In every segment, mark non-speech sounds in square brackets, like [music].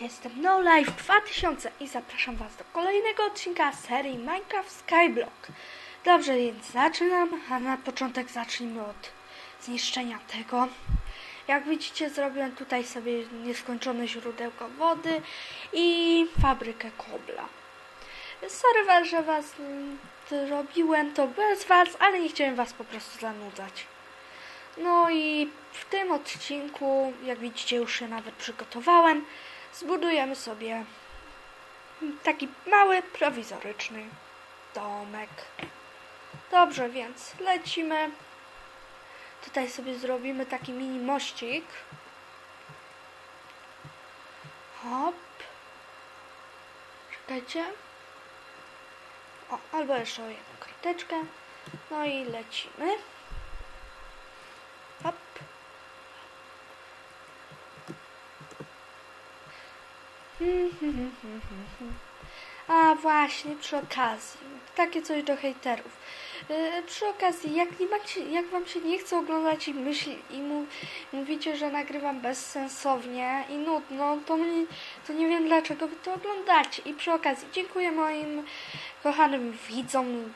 Jestem No Life 2000 i zapraszam Was do kolejnego odcinka serii Minecraft Skyblock. Dobrze, więc zaczynam, a na początek zacznijmy od zniszczenia tego. Jak widzicie, zrobiłem tutaj sobie nieskończone źródełko wody i fabrykę kobla. Sorry, że Was robiłem to bez Was, ale nie chciałem Was po prostu zanudzać. No i w tym odcinku, jak widzicie, już się nawet przygotowałem. Zbudujemy sobie taki mały, prowizoryczny domek. Dobrze, więc lecimy. Tutaj sobie zrobimy taki mini mościk. Hop. Czekajcie. O, albo jeszcze o jedną krateczkę. No i lecimy. Hop. [laughs] A właśnie, przy okazji, takie coś do hejterów. Yy, przy okazji, jak, nie macie, jak wam się nie chce oglądać i myśli i mu, mówicie, że nagrywam bezsensownie i nudno, to, mnie, to nie wiem dlaczego wy to oglądacie. I przy okazji, dziękuję moim kochanym widzom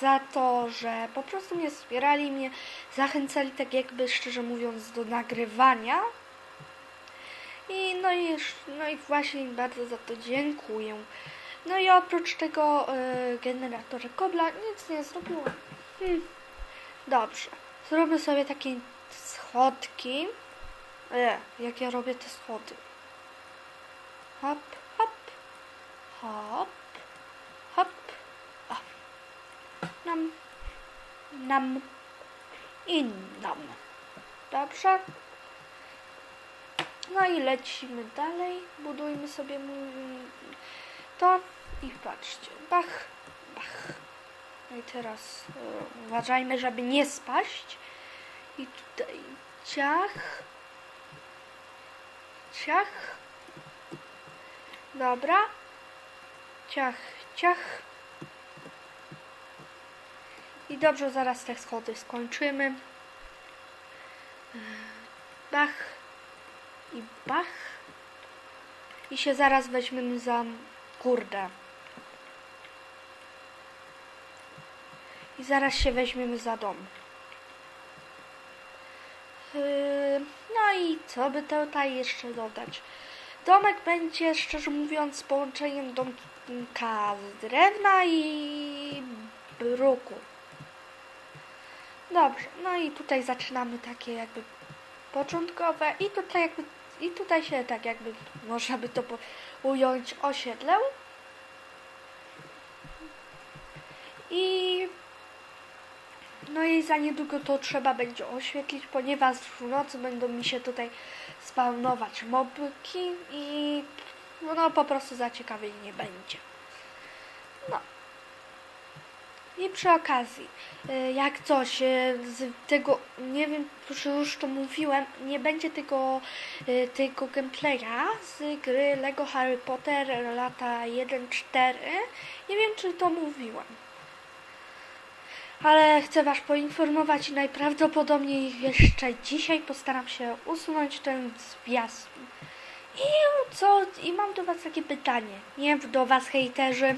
za to, że po prostu mnie wspierali, mnie zachęcali tak jakby szczerze mówiąc do nagrywania. I no i, no i właśnie im bardzo za to dziękuję. No i oprócz tego y, generatora kobla nic nie zrobiłem. Hmm. Dobrze. Zrobię sobie takie schodki. E, jak ja robię te schody. Hop, hop, hop, hop. O. Nam, nam i nam. Dobrze. No i lecimy dalej. Budujmy sobie to i patrzcie. Bach, bach. No i teraz e, uważajmy, żeby nie spaść. I tutaj ciach. Ciach. Dobra. Ciach, ciach. I dobrze, zaraz te schody skończymy. Bach i bach. I się zaraz weźmiemy za kurde. I zaraz się weźmiemy za dom. Yy, no i co by tutaj jeszcze dodać? Domek będzie, szczerze mówiąc, połączeniem domka z drewna i bruku. Dobrze, no i tutaj zaczynamy takie jakby początkowe i tutaj jakby i tutaj się tak jakby można by to ująć osiedlę. I no i za niedługo to trzeba będzie oświetlić, ponieważ w nocy będą mi się tutaj spawnować mobki i no po prostu zaciekawienie nie będzie. No. I przy okazji, y, jak coś y, z tego, nie wiem, czy już to mówiłem, nie będzie tego, y, tego gameplaya z gry Lego Harry Potter lata 1-4. Nie wiem, czy to mówiłem. Ale chcę Was poinformować najprawdopodobniej jeszcze dzisiaj postaram się usunąć ten zwiastun. I co? I mam do Was takie pytanie. Nie do Was hejterzy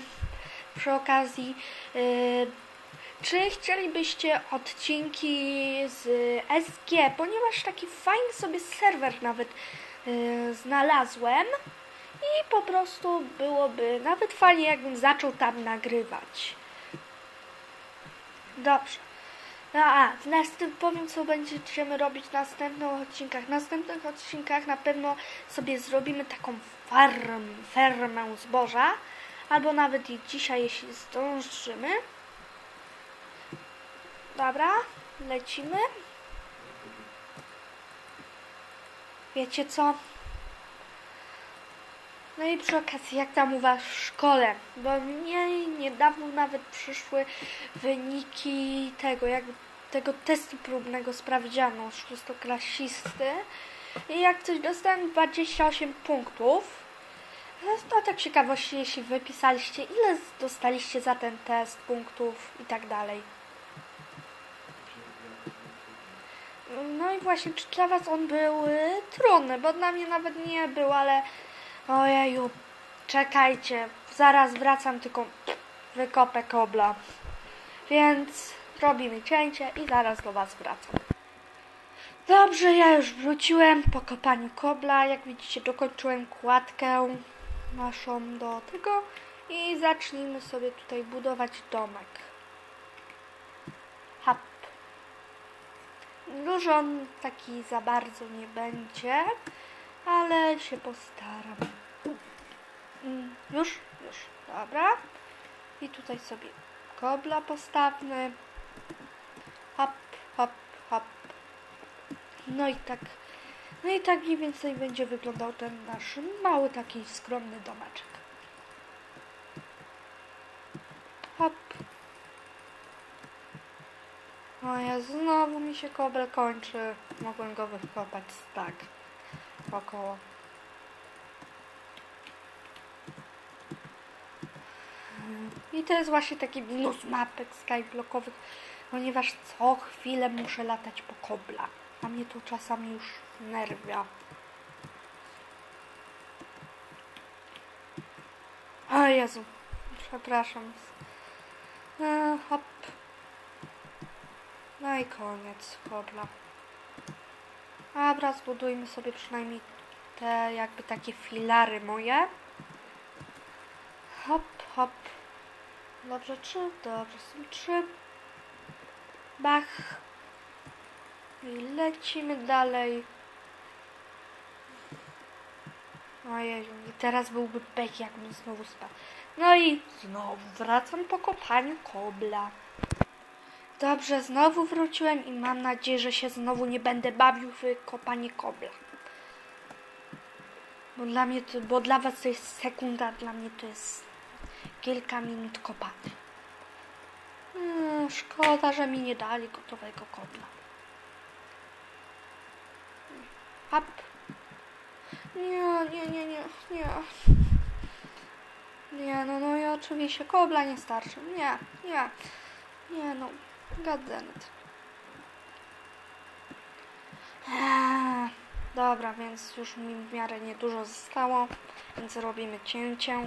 przy okazji. Yy, czy chcielibyście odcinki z SG, ponieważ taki fajny sobie serwer nawet yy, znalazłem i po prostu byłoby nawet fajnie, jakbym zaczął tam nagrywać. Dobrze. No a, w następnym powiem, co będziemy robić w następnych odcinkach. W następnych odcinkach na pewno sobie zrobimy taką farm, fermę zboża albo nawet i dzisiaj, jeśli zdążymy. Dobra, lecimy. Wiecie co? No i przy okazji, jak tam u Was w szkole? Bo mnie niedawno nawet przyszły wyniki tego, jak tego testu próbnego sprawdzianu szóstoklasisty. I jak coś dostałem 28 punktów. No tak ciekawości, jeśli wypisaliście, ile dostaliście za ten test punktów i tak dalej. No i właśnie, czy dla Was on był y, trudny, bo dla mnie nawet nie był, ale Ojeju, czekajcie, zaraz wracam, tylko wykopę kobla. Więc robimy cięcie i zaraz do Was wracam. Dobrze, ja już wróciłem po kopaniu kobla. Jak widzicie, dokończyłem kładkę naszą do tego i zacznijmy sobie tutaj budować domek. Hop. Dużo on taki za bardzo nie będzie, ale się postaram. Mm, Już? Już. Dobra. I tutaj sobie kobla postawmy. Hop, hop, hop. No i tak, no i tak mniej więcej będzie wyglądał ten nasz mały taki skromny domeczek. Hop. O ja znowu mi się kobra kończy. Mogłem go wykopać tak około. I to jest właśnie taki minus mapek skyblockowych, ponieważ co chwilę muszę latać po kobla. A mnie to czasami już nerwia. O Jezu, przepraszam. E, hop. No i koniec kobla. Dobra, zbudujmy sobie przynajmniej te jakby takie filary moje. Hop, hop. Dobrze, trzy. Dobrze, są trzy. Bach. I lecimy dalej. Ojej, i teraz byłby pech, jakbym znowu spadł. No i znowu wracam po kopaniu kobla. Dobrze, znowu wróciłem i mam nadzieję, że się znowu nie będę bawił w kopanie kobla. Bo dla mnie to, bo dla was to jest sekunda, dla mnie to jest kilka minut kopania. Hmm, szkoda, że mi nie dali gotowego kobla. Hop. Nie, nie, nie, nie, nie. Nie, no, no i oczywiście kobla nie starczy. Nie, nie, nie, no, goddammit. Eee, Dobra, więc już mi w miarę niedużo zostało, więc robimy cięcie.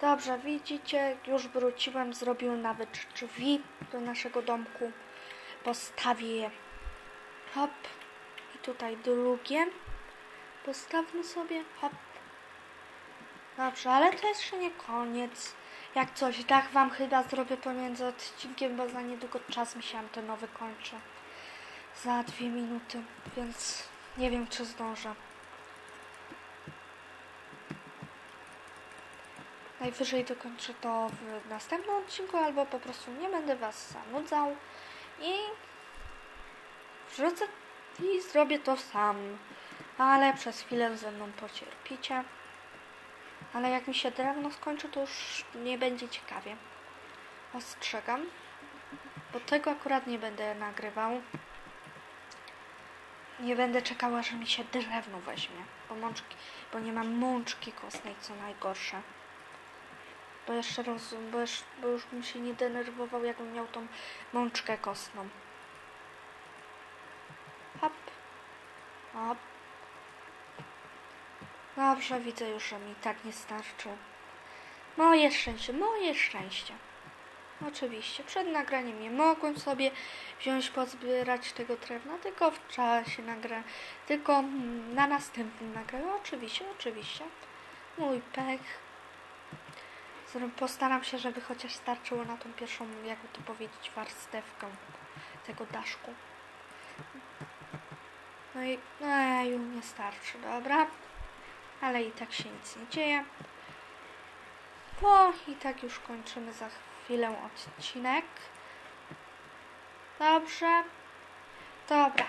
Dobrze, widzicie, już wróciłem, zrobiłem nawet drzwi do naszego domku. Postawię je. Hop. Tutaj drugie. Postawmy sobie. Hop. Dobrze, ale to jeszcze nie koniec. Jak coś, tak wam chyba zrobię pomiędzy odcinkiem, bo za niedługo czas mi się antenowy kończy. Za dwie minuty, więc nie wiem, czy zdążę. Najwyżej dokończę to w następnym odcinku, albo po prostu nie będę was zanudzał i wrzucę i zrobię to sam. Ale przez chwilę ze mną pocierpicie. Ale jak mi się drewno skończy, to już nie będzie ciekawie. Ostrzegam. Bo tego akurat nie będę nagrywał. Nie będę czekała, że mi się drewno weźmie. Bo, mączki, bo nie mam mączki kostnej, co najgorsze. Bo jeszcze bo, już, bo już bym się nie denerwował, jakbym miał tą mączkę kostną. Hop. Hop. Dobrze, widzę już, że mi tak nie starczy. Moje szczęście, moje szczęście. Oczywiście, przed nagraniem nie mogłem sobie wziąć, pozbierać tego drewna, tylko w czasie nagra, tylko na następnym nagraniu. Oczywiście, oczywiście. Mój pech. Postaram się, żeby chociaż starczyło na tą pierwszą, jakby to powiedzieć, warstewkę tego daszku. No i, no już nie starczy, dobra. Ale i tak się nic nie dzieje. Bo i tak już kończymy za chwilę odcinek. Dobrze. Dobra.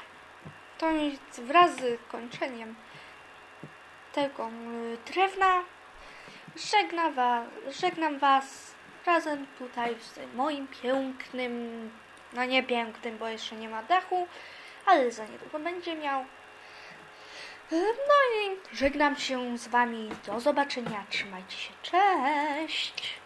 To wraz z kończeniem tego y, drewna żegna wa, żegnam Was razem tutaj z moim pięknym, no nie pięknym, bo jeszcze nie ma dachu, ale za niedługo będzie miał. No i żegnam się z Wami. Do zobaczenia. Trzymajcie się. Cześć.